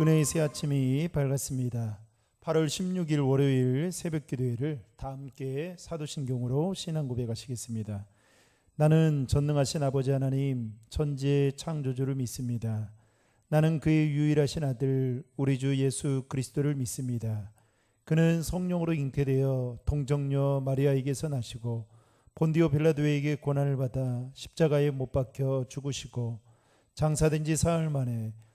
은혜의 새 아침이 밝았습니다. 8월 16일 월요일 새벽 기도회를 다 함께 사도신경으로 신앙 고백하시겠습니다. 나는 전능하신 아버지 하나님 천지의 창조주를 믿습니다. 나는 그의 유일하신 아들 우리 주 예수 그리스도를 믿습니다. 그는 성령으로 잉태되어 동정녀 마리아에게서 나시고 본디오 빌라도에게 고난을 받아 십자가에 못 박혀 죽으시고 장사된 지 사흘 만에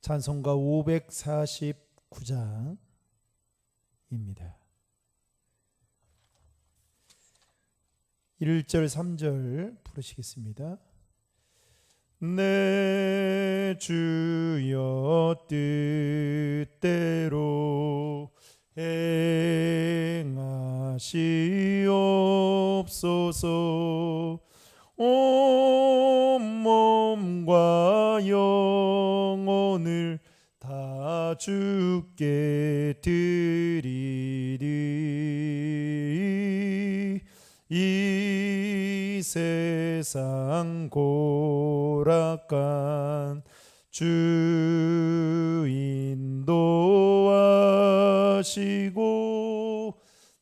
찬송가 549장입니다. 1절 3절 부르시겠습니다. 내 주여 뜻대로 행하시옵소서 온 몸과 영혼을 다 주께 드리리. 이 세상 고락간 주 인도하시고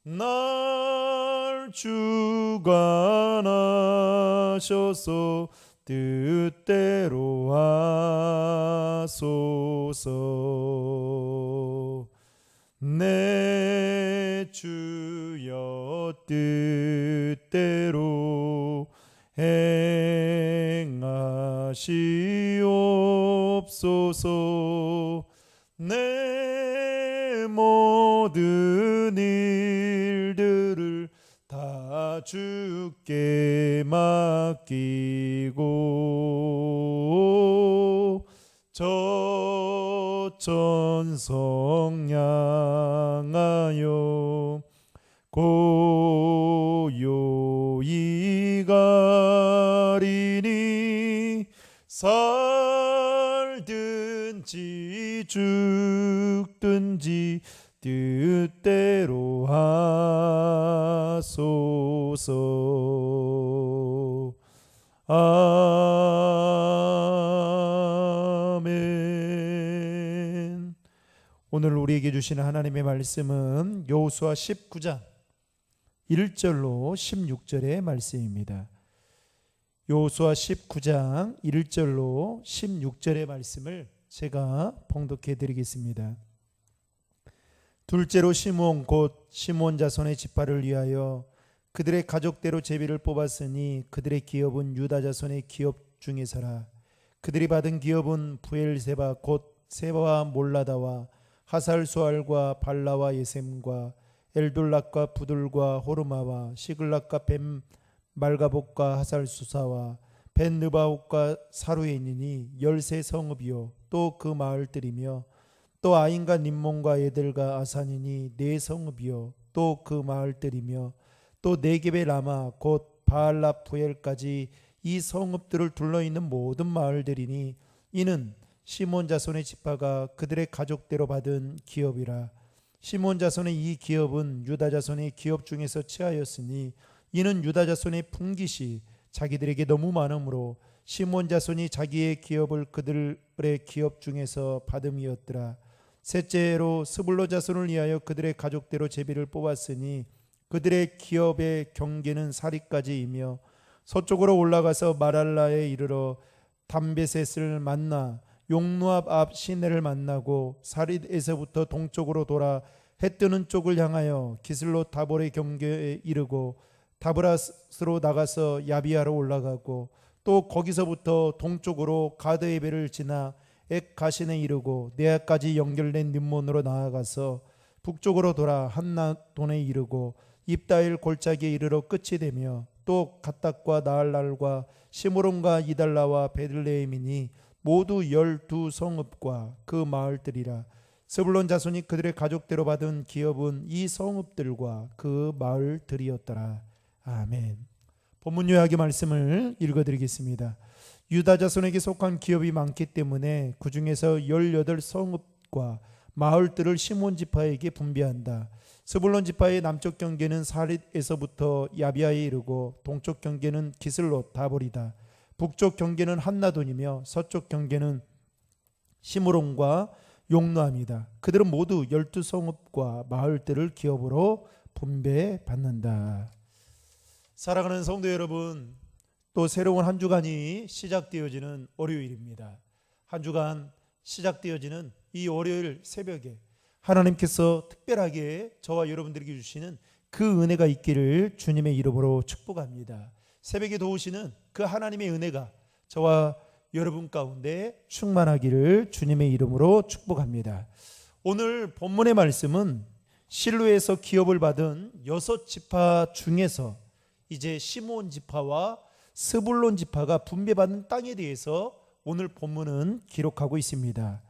날 주관하셔서 뜻대로 하소서 뜻대로 행하시옵소서. 내 모든 일들을 다 주께 맡기고 저 천성 향하여 고요히 가리니 살든지 죽든지 뜻대로 하소서. 아멘. 오늘 우리에게 주시는 하나님의 말씀은 여호수아 19장 1절로 16절의 말씀입니다. 여호수아 19장 1절로 16절의 말씀을 제가 봉독해 드리겠습니다. 둘째로 시몬 곧 시몬 자손의 지파를 위하여 그들의 가족대로 제비를 뽑았으니 그들의 기업은 유다 자손의 기업 중에서라 그들이 받은 기업은 부엘세바 곧 세바와 몰라다와 하살수알과 발라와 예셈과 엘돌락과 부들과 호르마와 시글락과 뱀 말가복과 하살수사와 벤느바옥과 사루에 있느니 열세 성읍이요. 또 그 마을들이며 또 아인과 님몬과 에델과 아산이니 네 성읍이요. 또 그 마을들이며 또 네겝의 라마 곧 바알라 부엘까지 이 성읍들을 둘러 있는 모든 마을들이니 이는 시몬 자손의 지파가 그들의 가족대로 받은 기업이라 시몬 자손의 이 기업은 유다 자손의 기업 중에서 취하였으니 이는 유다 자손의 풍깃이 자기들에게 너무 많으므로 시몬 자손이 자기의 기업을 그들의 기업 중에서 받음이었더라. 셋째로 스불로 자손을 위하여 그들의 가족대로 제비를 뽑았으니 그들의 기업의 경계는 사리까지이며 서쪽으로 올라가서 마랄라에 이르러 담베셋을 만나 용누압 앞 시내를 만나고 사릿에서부터 동쪽으로 돌아 해 뜨는 쪽을 향하여 기슬로 다볼의 경계에 이르고 다브라스로 나가서 야비아로 올라가고 또 거기서부터 동쪽으로 가드에베를 지나 엑가신에 이르고 네아까지 연결된 님몬으로 나아가서 북쪽으로 돌아 한나돈에 이르고 입다일 골짜기에 이르러 끝이 되며 또 갓닥과 나알랄과 시므론과 이달라와 베들레헴이니 모두 열두 성읍과 그 마을들이라 스불론 자손이 그들의 가족대로 받은 기업은 이 성읍들과 그 마을들이었더라 아멘 본문 요약의 말씀을 읽어드리겠습니다 유다 자손에게 속한 기업이 많기 때문에 그 중에서 18 성읍과 마을들을 시몬 지파에게 분배한다. 스불론 지파의 남쪽 경계는 사릿에서부터 야비아에 이르고 동쪽 경계는 기슬롯 다보리다. 북쪽 경계는 한나돈이며 서쪽 경계는 시므론과 용노함이다. 그들은 모두 열두 성읍과 마을들을 기업으로 분배받는다. 사랑하는 성도 여러분, 또 새로운 한 주간이 시작되어지는 월요일입니다. 한 주간 시작되어지는 이 월요일 새벽에 하나님께서 특별하게 저와 여러분들에게 주시는 그 은혜가 있기를 주님의 이름으로 축복합니다. 새벽에 도우시는 그 하나님의 은혜가 저와 여러분 가운데 충만하기를 주님의 이름으로 축복합니다. 오늘 본문의 말씀은 실로에서 기업을 받은 여섯 지파 중에서 이제 시몬 지파와 스불론 지파가 분배받는 땅에 대해서 오늘 본문은 기록하고 있습니다.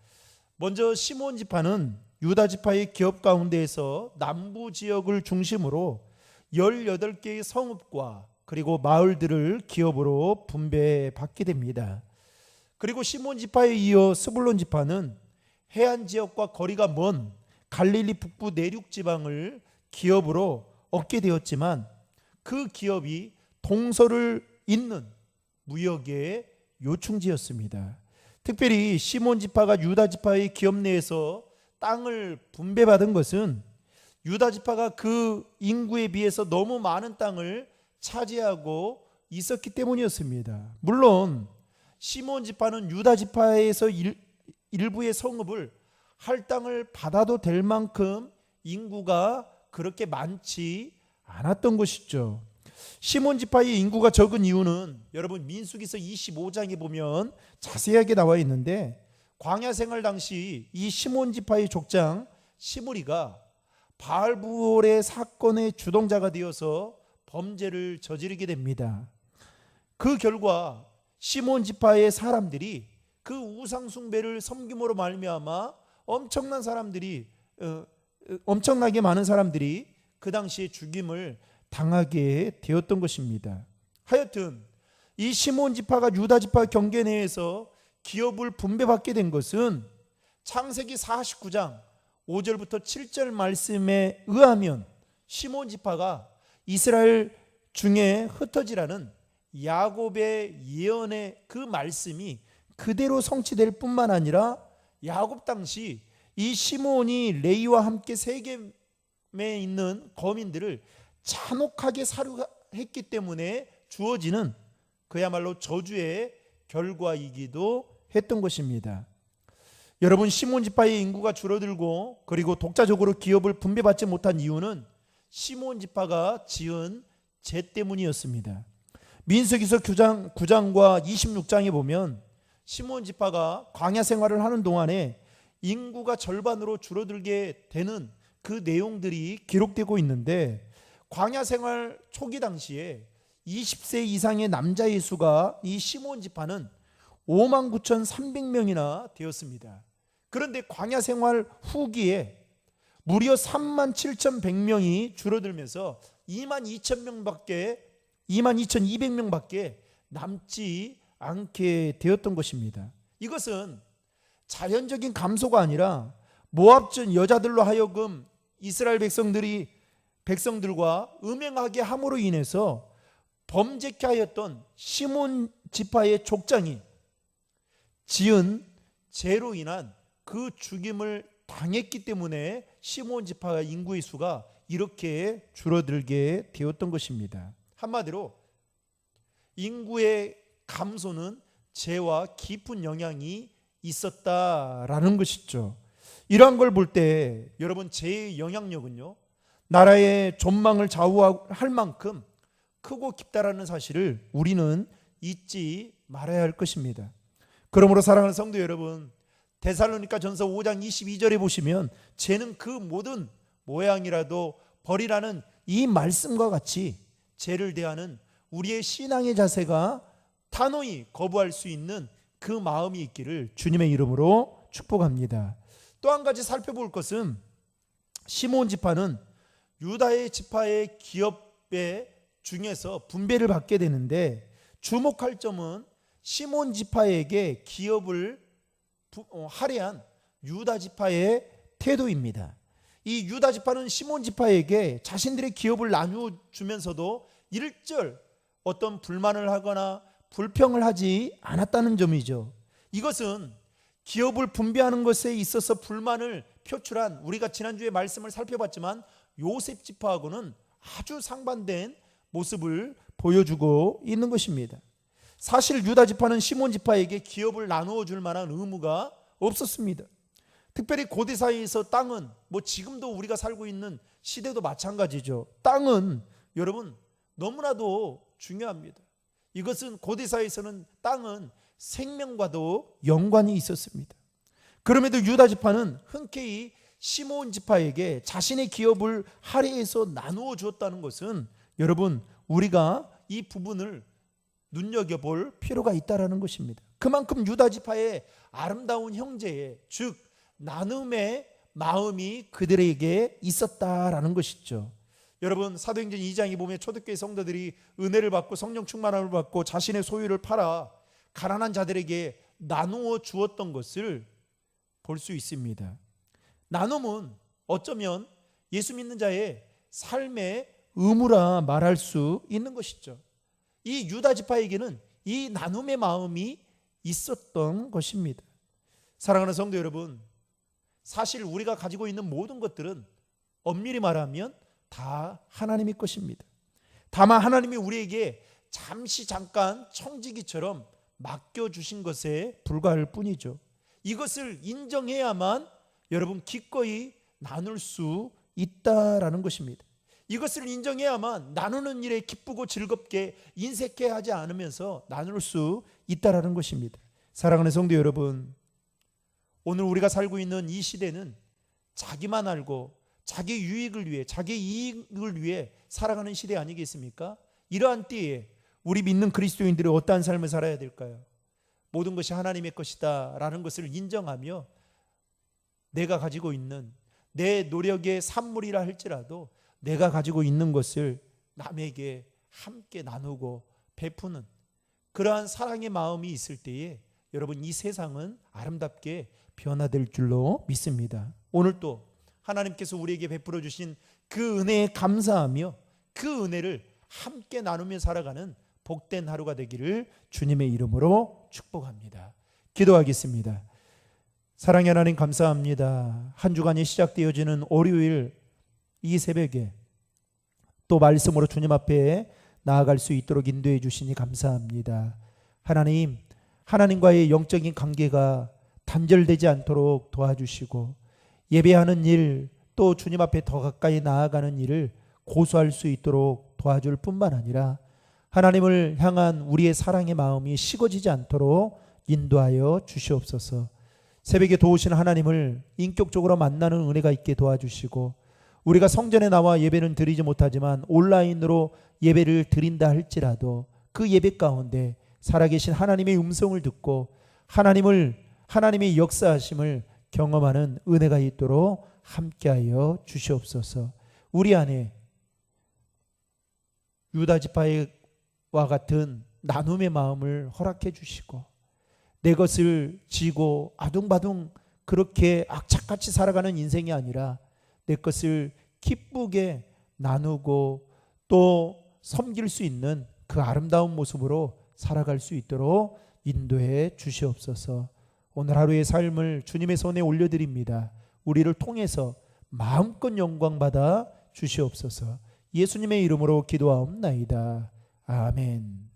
먼저 시몬 지파는 유다 지파의 기업 가운데에서 남부 지역을 중심으로 18개의 성읍과 그리고 마을들을 기업으로 분배받게 됩니다. 그리고 시몬 지파에 이어 스불론 지파는 해안 지역과 거리가 먼 갈릴리 북부 내륙 지방을 기업으로 얻게 되었지만 그 기업이 동서를 잇는 무역의 요충지였습니다. 특별히 시몬 지파가 유다 지파의 기업 내에서 땅을 분배받은 것은 유다 지파가 그 인구에 비해서 너무 많은 땅을 차지하고 있었기 때문이었습니다. 물론 시몬 지파는 유다 지파에서 일, 일부의 성읍을 할당을 받아도 될 만큼 인구가 그렇게 많지 않았던 것이죠. 시몬 지파의 인구가 적은 이유는 여러분 민수기서 25장에 보면 자세하게 나와 있는데 광야 생활 당시 이 시몬 지파의 족장 시므리가 바알부올의 사건의 주동자가 되어서 범죄를 저지르게 됩니다. 그 결과 시몬 지파의 사람들이 그 우상 숭배를 섬김으로 말미암아 엄청난 사람들이 어, 어, 엄청나게 많은 사람들이 그 당시에 죽임을 당하게 되었던 것입니다. 하여튼 이 시몬 지파가 유다 지파 경계 내에서 기업을 분배받게 된 것은 창세기 49장 5절부터 7절 말씀에 의하면 시몬 지파가 이스라엘 중에 흩어지라는 야곱의 예언의 그 말씀이 그대로 성취될 뿐만 아니라 야곱 당시 이 시몬이 레이와 함께 세겜에 있는 거민들을 잔혹하게 사료했기 때문에 주어지는 그야말로 저주의 결과이기도 했던 것입니다. 여러분 시몬 지파의 인구가 줄어들고 그리고 독자적으로 기업을 분배받지 못한 이유는 시몬 지파가 지은 죄 때문이었습니다. 민수기서 9장 9장과 26장에 보면 시몬 지파가 광야 생활을 하는 동안에 인구가 절반으로 줄어들게 되는 그 내용들이 기록되고 있는데 광야 생활 초기 당시에 20세 이상의 남자의 수가 이 시몬 지파는 5만 9,300명이나 되었습니다. 그런데 광야 생활 후기에 무려 3만 7,100명이 줄어들면서 2만 2천 명밖에 2만 2,200명밖에 남지 않게 되었던 것입니다. 이것은 자연적인 감소가 아니라 모압전 여자들로 하여금 이스라엘 백성들이 백성들과 음행하게 함으로 인해서 범죄케 하였던 시몬 지파의 족장이 지은 죄로 인한 그 죽임을 당했기 때문에 시몬 지파 인구의 수가 이렇게 줄어들게 되었던 것입니다. 한마디로 인구의 감소는 죄와 깊은 영향이 있었다라는 것이죠. 이러한 걸 볼 때 여러분 죄의 영향력은요. 나라의 전망을 좌우할 만큼 크고 깊다라는 사실을 우리는 잊지 말아야 할 것입니다. 그러므로 사랑하는 성도 여러분, 데살로니가 전서 5장 22절에 보시면 죄는 그 모든 모양이라도 버리라는 이 말씀과 같이 죄를 대하는 우리의 신앙의 자세가 단호히 거부할 수 있는 그 마음이 있기를 주님의 이름으로 축복합니다. 또 한 가지 살펴볼 것은 시몬 지파는 유다의 지파의 기업의 중에서 분배를 받게 되는데 주목할 점은 시몬 지파에게 기업을 할애한 유다 지파의 태도입니다. 이 유다 지파는 시몬 지파에게 자신들의 기업을 나누어 주면서도 일절 어떤 불만을 하거나 불평을 하지 않았다는 점이죠. 이것은 기업을 분배하는 것에 있어서 불만을 표출한 우리가 지난주에 말씀을 살펴봤지만 요셉 지파하고는 아주 상반된 모습을 보여주고 있는 것입니다. 사실 유다 지파는 시몬 지파에게 기업을 나누어 줄 만한 의무가 없었습니다. 특별히 고대 사이에서 땅은 뭐 지금도 우리가 살고 있는 시대도 마찬가지죠. 땅은 여러분 너무나도 중요합니다. 이것은 고대 사이에서는 땅은 생명과도 연관이 있었습니다. 그럼에도 유다 지파는 흔쾌히 시몬 지파에게 자신의 기업을 할애해서 나누어 주었다는 것은 여러분 우리가 이 부분을 눈여겨볼 필요가 있다라는 것입니다. 그만큼 유다 지파의 아름다운 형제의 즉 나눔의 마음이 그들에게 있었다라는 것이죠. 여러분 사도행전 2장에 보면 초대교회 성도들이 은혜를 받고 성령 충만함을 받고 자신의 소유를 팔아 가난한 자들에게 나누어 주었던 것을 볼 수 있습니다. 나눔은 어쩌면 예수 믿는 자의 삶의 의무라 말할 수 있는 것이죠. 이 유다 지파에게는 이 나눔의 마음이 있었던 것입니다. 사랑하는 성도 여러분, 사실 우리가 가지고 있는 모든 것들은 엄밀히 말하면 다 하나님의 것입니다. 다만 하나님이 우리에게 잠시 잠깐 청지기처럼 맡겨 주신 것에 불과할 뿐이죠. 이것을 인정해야만 여러분 기꺼이 나눌 수 있다라는 것입니다. 이것을 인정해야만 나누는 일에 기쁘고 즐겁게 인색해 하지 않으면서 나눌 수 있다라는 것입니다. 사랑하는 성도 여러분, 오늘 우리가 살고 있는 이 시대는 자기만 알고 자기 유익을 위해 자기 이익을 위해 살아가는 시대 아니겠습니까? 이러한 때에 우리 믿는 그리스도인들이 어떠한 삶을 살아야 될까요? 모든 것이 하나님의 것이다라는 것을 인정하며 내가 가지고 있는 내 노력의 산물이라 할지라도 내가 가지고 있는 것을 남에게 함께 나누고 베푸는 그러한 사랑의 마음이 있을 때에 여러분 이 세상은 아름답게 변화될 줄로 믿습니다. 오늘 또 하나님께서 우리에게 베풀어 주신 그 은혜에 감사하며 그 은혜를 함께 나누며 살아가는 복된 하루가 되기를 주님의 이름으로 축복합니다. 기도하겠습니다. 사랑의 하나님 감사합니다. 한 주간이 시작되어지는 월요일 이 새벽에 또 말씀으로 주님 앞에 나아갈 수 있도록 인도해 주시니 감사합니다. 하나님, 하나님과의 영적인 관계가 단절되지 않도록 도와주시고 예배하는 일, 또 주님 앞에 더 가까이 나아가는 일을 고수할 수 있도록 도와줄 뿐만 아니라 하나님을 향한 우리의 사랑의 마음이 식어지지 않도록 인도하여 주시옵소서. 새벽에 도우시는 하나님을 인격적으로 만나는 은혜가 있게 도와주시고 우리가 성전에 나와 예배는 드리지 못하지만 온라인으로 예배를 드린다 할지라도 그 예배 가운데 살아계신 하나님의 음성을 듣고 하나님을 하나님의 역사하심을 경험하는 은혜가 있도록 함께하여 주시옵소서. 우리 안에 유다 지파와 같은 나눔의 마음을 허락해 주시고 내 것을 지고 아둥바둥 그렇게 악착같이 살아가는 인생이 아니라 내 것을 기쁘게 나누고 또 섬길 수 있는 그 아름다운 모습으로 살아갈 수 있도록 인도해 주시옵소서. 오늘 하루의 삶을 주님의 손에 올려드립니다. 우리를 통해서 마음껏 영광 받아 주시옵소서. 예수님의 이름으로 기도하옵나이다. 아멘.